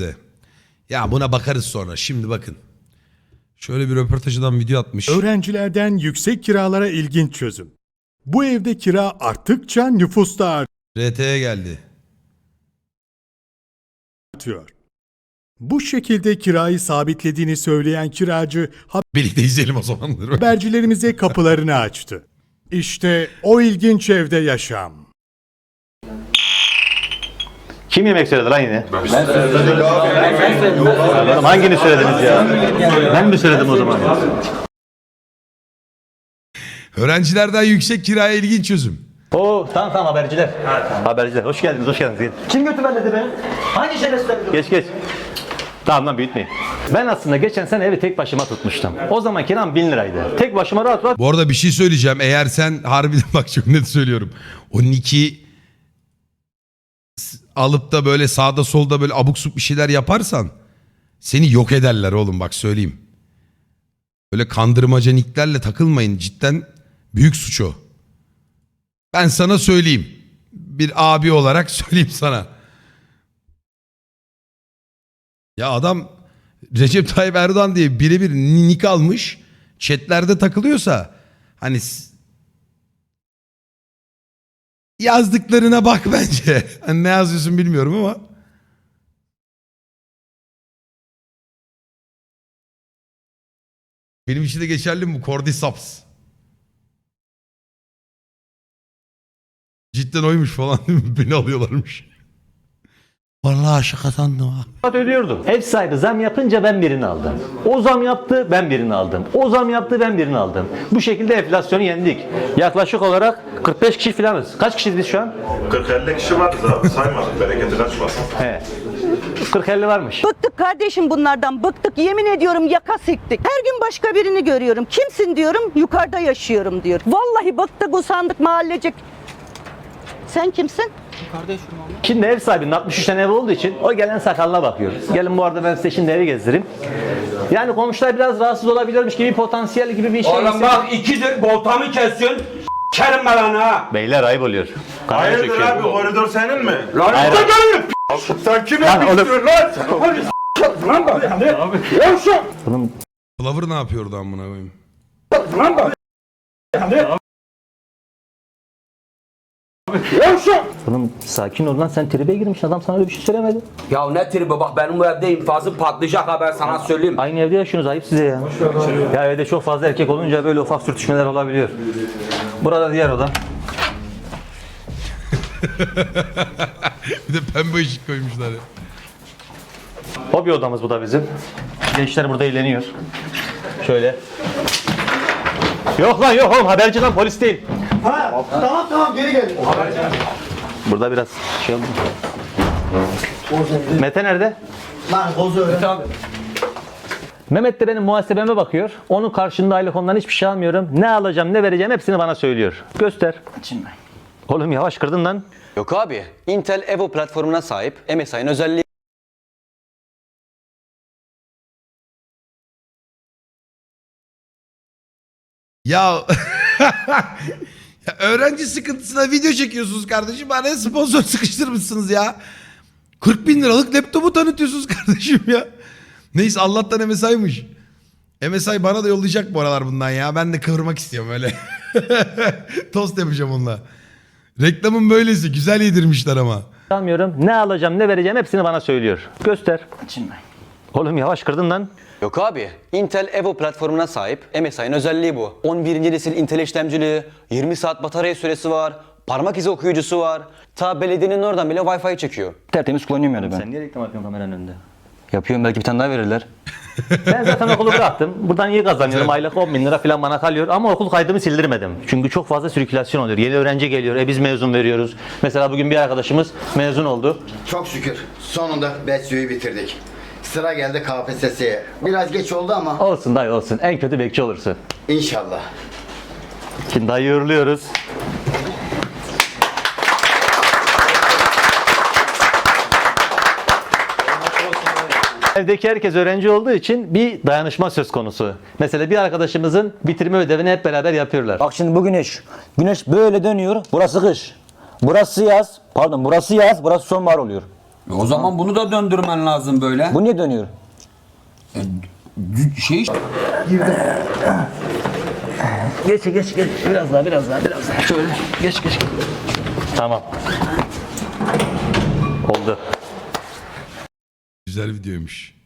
bizde. Ya buna bakarız sonra. Şimdi bakın. Şöyle bir röportajından video atmış. Öğrencilerden yüksek kiralara ilginç çözüm. Bu evde kira arttıkça nüfus da RT'ye geldi. artıyor. Bu şekilde kirayı sabitlediğini söyleyen kiracı Birlikte izleyelim o zamanları. habercilerimize kapılarını açtı. İşte o ilginç evde yaşam. Kim yemek söyledi lan yine? Ben söyledim hangini söylediniz ya? Ben mi söyledim o zaman? Öğrencilerden yüksek kiraya ilginç çözüm. Oo tamam tamam haberciler. Haberciler hoş geldiniz hoş geldiniz. Gelin. Kim götürmedi beni? Hangi şerefsizler? Geç geç. Tamam lan büyütmeyin. Ben aslında geçen sene evi tek başıma tutmuştum. O zaman kiram 1000 liraydı. Tek başıma rahat rahat Bu arada bir şey söyleyeceğim. Eğer sen harbiden bak çok net söylüyorum. O Nick'i alıp da böyle sağda solda böyle abuk subuk bir şeyler yaparsan seni yok ederler oğlum bak söyleyeyim. Böyle kandırmaca nicklerle takılmayın. Cidden büyük suç o. Ben sana söyleyeyim. Bir abi olarak söyleyeyim sana. Ya adam Recep Tayyip Erdoğan diye birebir nick almış. Chatlerde takılıyorsa hani yazdıklarına bak bence. Hani ne yazıyorsun bilmiyorum ama. Benim için de geçerli mi bu? Cordyceps. Cidden oymuş falan değil mi? Beni alıyorlarmış. Vallahi şaka sandım ha. rahat ödüyordum. Ev sahibi zam yapınca ben birini aldım. O zam yaptı ben birini aldım. O zam yaptı ben birini aldım. Bu şekilde enflasyonu yendik. Yaklaşık olarak 45 kişi falanız. Kaç kişiyiz biz şu an? 40-50 kişi vardı zaten saymadık bereketi kaçmasın. He. 40-50 varmış. Bıktık kardeşim bunlardan bıktık yemin ediyorum yaka siktik. Her gün başka birini görüyorum. Kimsin diyorum yukarıda yaşıyorum diyor. Vallahi bıktık usandık mahallecik. Sen kimsin? Şimdi ev sahibinin 63 tane evi olduğu için o gelen sakalına bakıyor. Gelin bu arada ben size şimdi evi gezdireyim. Yani komşular biraz rahatsız olabilirmiş gibi potansiyel gibi bir şey. Oğlum bak ikidir boltamı kesiyorsun. Kerim belanı ha. Beyler ayıp oluyor. Kanal Hayırdır çekiyor. abi koridor senin mi? Lan Hayır. orada gelin. Sen kime Lan oğlum. istiyorsun lan? Lan bak. Yavşak. Bunun Flavor ne yapıyordu amına koyayım? Lan bak. Yavşak. Bunun sakin ol lan sen tribe girmiş adam sana öyle bir şey söylemedi. Ya ne tribi bak benim bu evde infazım patlayacak ha ben sana söyleyeyim. Aynı evde yaşıyorsunuz ayıp size ya. Ya evde çok fazla erkek olunca böyle ufak sürtüşmeler olabiliyor. Burada diğer oda. Bir de pembe ışık koymuşlar ya. Hobi odamız bu da bizim. Gençler burada eğleniyor. Şöyle. Yok lan yok oğlum haberci lan polis değil. Tamam tamam geri gel. Burada biraz şey oldu. Mete nerede? Lan kozu öyle. Mehmet de benim muhasebeme bakıyor. Onun karşında aylık ondan hiçbir şey almıyorum. Ne alacağım ne vereceğim hepsini bana söylüyor. Göster. Oğlum yavaş kırdın lan. Yok abi. Intel Evo platformuna sahip MSI'nin özelliği Ya... ya öğrenci sıkıntısına video çekiyorsunuz kardeşim. Bana sponsor sıkıştırmışsınız ya. 40 bin liralık laptopu tanıtıyorsunuz kardeşim ya. Neyse Allah'tan MSI'mış. MSI bana da yollayacak bu aralar bundan ya. Ben de kıvırmak istiyorum öyle. Tost yapacağım onunla. Reklamın böylesi. Güzel yedirmişler ama. Almıyorum. Ne alacağım ne vereceğim hepsini bana söylüyor. Göster. Oğlum yavaş kırdın lan. Yok abi. Intel Evo platformuna sahip MSI'nin özelliği bu. 11. nesil Intel işlemcili, 20 saat batarya süresi var, parmak izi okuyucusu var. Ta belediyenin oradan bile Wi-Fi çekiyor. Tertemiz kullanıyorum yani ben. Sen niye reklam yapıyorsun kameranın önünde? Yapıyorum belki bir tane daha verirler. Ben zaten okulu bıraktım. Buradan iyi kazanıyorum. Aylık 10 bin lira falan bana kalıyor. Ama okul kaydımı sildirmedim. Çünkü çok fazla sirkülasyon oluyor. Yeni öğrenci geliyor. E biz mezun veriyoruz. Mesela bugün bir arkadaşımız mezun oldu. Çok şükür sonunda BESYO'yu bitirdik. Sıra geldi KPSS'ye. Biraz geç oldu ama Olsun dayı olsun. En kötü bekçi olursun. inşallah. Şimdi dayı uğurluyoruz. Evdeki herkes öğrenci olduğu için bir dayanışma söz konusu. Mesela bir arkadaşımızın bitirme ödevini hep beraber yapıyorlar. Bak şimdi bu güneş. Güneş böyle dönüyor. Burası kış. Burası yaz. Pardon burası yaz. Burası sonbahar oluyor. O zaman bunu da döndürmen lazım böyle. Bu niye dönüyor? Şey Geç geç geç. Biraz daha biraz daha biraz daha. Şöyle geç geç. Tamam. Oldu. Güzel videoymuş.